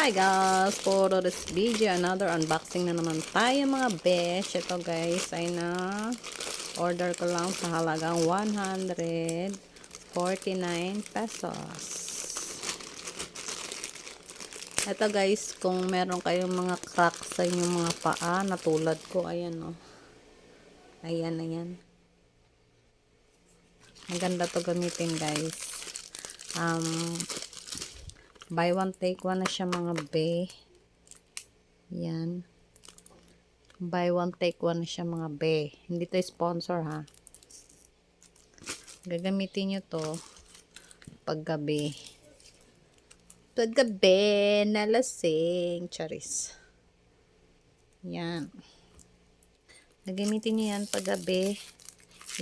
Hi guys! For this video, another unboxing na naman tayo mga besh. Ito guys ay na order ko lang sa halagang 149 pesos. Ito guys, kung meron kayong mga cracks sa inyong mga paa, na tulad ko, ayan o. Oh. Ayan, ayan. Maganda to gamitin guys. Um, buy one take one na siya mga be. Yan. Buy one take one na siya mga be. Hindi to sponsor ha. Gagamitin nyo to paggabi. Paggabi na lasing. Charis. Yan. Gagamitin nyo yan paggabi.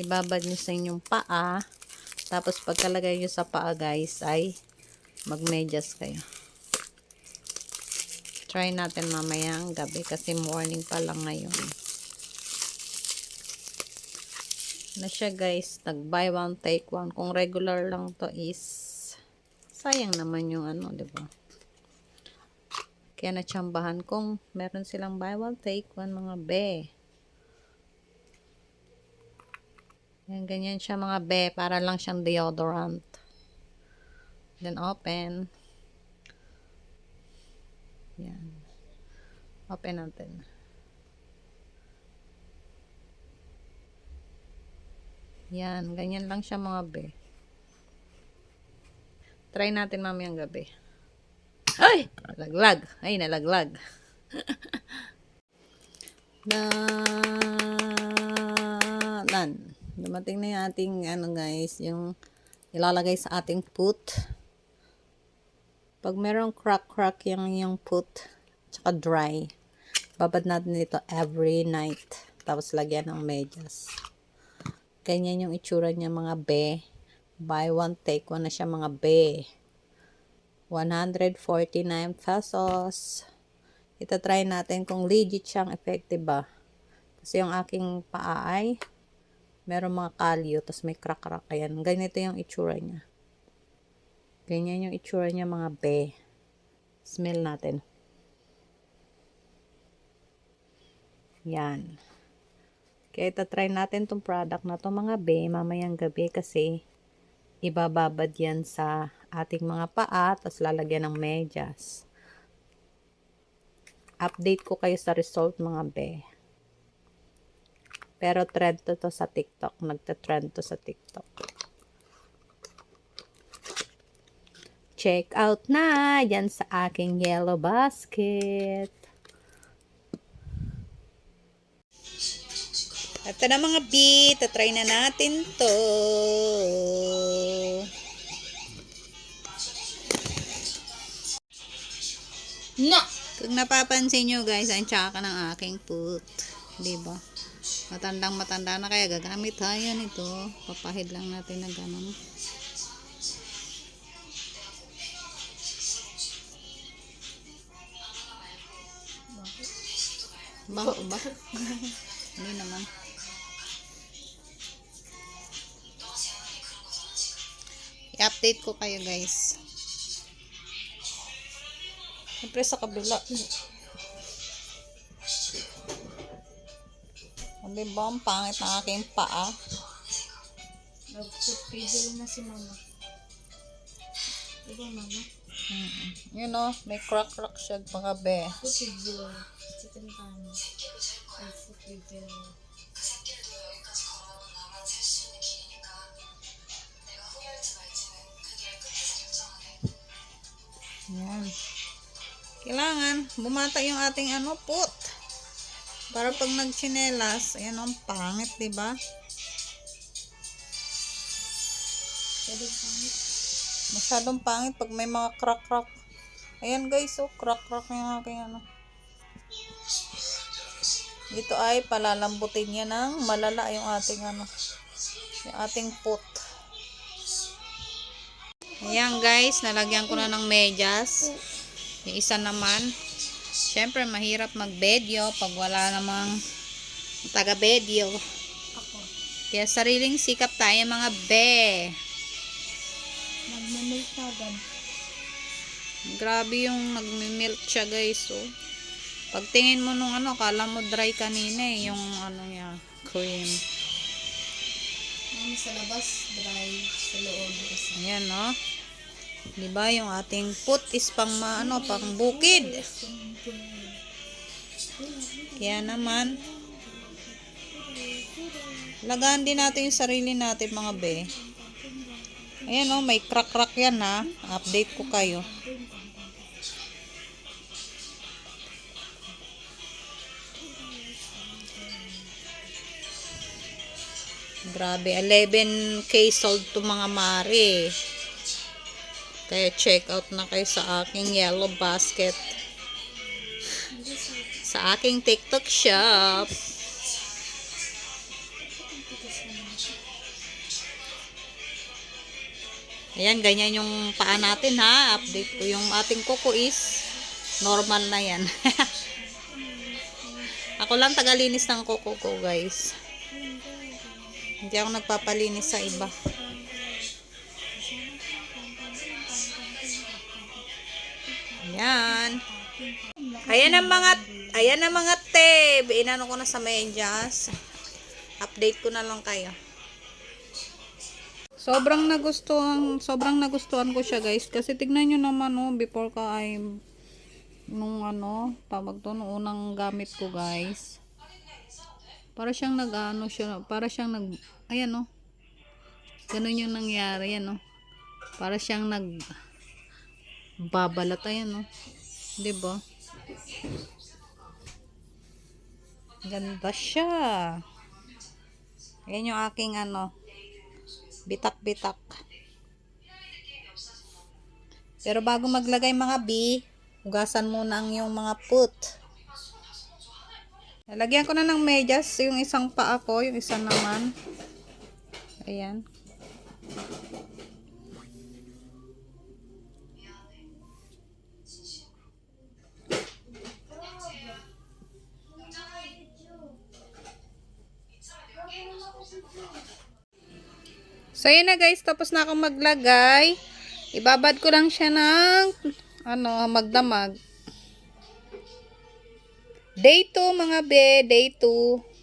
Ibabad nyo sa inyong paa. Tapos pagkalagay nyo sa paa guys ay magmedyas kayo. Try natin mamayang gabi kasi morning pa lang ngayon. Na siya guys, nag buy one take one. Kung regular lang to is sayang naman yung ano, 'di ba? Kaya natsambahan kung meron silang buy one take one mga be. Yan, ganyan siya mga be. Para lang siyang deodorant. Then open. Yan. Open natin. Yan. Ganyan lang siya mga be. Try natin mamayang gabi. Ay! Nalaglag. Ay, nalaglag. na nan dumating na yung ating ano guys yung ilalagay sa ating put pag merong crack crack yung yung put tsaka dry babad natin dito every night. Tapos lagyan ng medyas. Ganyan yung itsura niya mga be. Buy one take one na siya mga be. 149 pesos. Ito try natin kung legit siyang effective ba. Kasi yung aking paa ay meron mga kalyo, tapos may crack-crack. Ayan, ganito yung itsura niya. Ganyan yung itsura niya mga be. Smell natin. Yan. Kaya ito try natin tong product na to mga be, mamayang gabi kasi ibababad yan sa ating mga paa, tapos lalagyan ng medyas. Update ko kayo sa result mga be. Pero trend to to sa TikTok. Nagta-trend to sa TikTok. Check out na yan sa aking yellow basket. Ito na mga beat. Try na natin to. No! Kung napapansin nyo guys, ang tsaka ng aking put. Diba? Matandang matanda na kaya gagamit tayo nito. Papahid lang natin na ganun. Baho ba? Hindi naman. I-update ko kayo guys. Siyempre sa kabila. Hindi ba ang pangit ng aking paa? Nagpupigil na si mama. Diba mama? Mm -mm. You know, may crack-crack siya mga be. Pupigil. Chicken pan. Ay, pupigil. Yan. Kailangan, bumata yung ating ano, put. Para pag nagchinelas, ayan ang pangit, di ba? Masyadong pangit pag may mga crack-crack. Ayan guys, oh, crack-crack yung aking ano. Dito ay palalambutin niya ng malala yung ating ano, yung ating put. Ayan guys, nalagyan ko na ng medyas. Yung isa naman, syempre mahirap mag-video pag wala namang taga-video. Ako. Kaya sariling sikap tayo mga be. Nagmamay ka agad. Grabe yung nagmi-melt siya guys. Oh. Pagtingin mo nung ano, kala mo dry kanina eh, yung ano niya, cream. Ano sa labas, dry. Sa loob kasi. Ayan, no? Di ba yung ating put is pang ma, ano, pang bukid. Kaya naman, lagaan din natin yung sarili natin mga be. Ayan, no, may crack-crack yan ha. Update ko kayo. Grabe, 11k sold to mga mare. Kaya check out na kayo sa aking yellow basket. Sa aking TikTok shop. Ayan, ganyan yung paa natin ha. Update ko yung ating kuko is normal na yan. Ako lang tagalinis ng kuko ko guys. Hindi ako nagpapalinis sa iba. Ayan. Ayan ang mga ayan ang mga teb. Inano ko na sa medyas. Update ko na lang kayo. Sobrang nagustuhan, sobrang nagustuhan ko siya guys. Kasi tignan nyo naman oh, before ka ay nung ano, tawag to, nung unang gamit ko guys. Para siyang nag-ano siya, para siyang nag, ayan oh. Ganun yung nangyari, yan oh. Para siyang nag, babalat, ayan oh. 'Di ba? Ganda siya. Ayan yung aking ano, bitak-bitak. Pero bago maglagay mga B, hugasan muna ang yung mga put. Lalagyan ko na ng medyas yung isang paa ko, yung isa naman. Ayan. So, yun na guys. Tapos na akong maglagay. Ibabad ko lang siya ng ano, magdamag. Day 2 mga be. Day 2.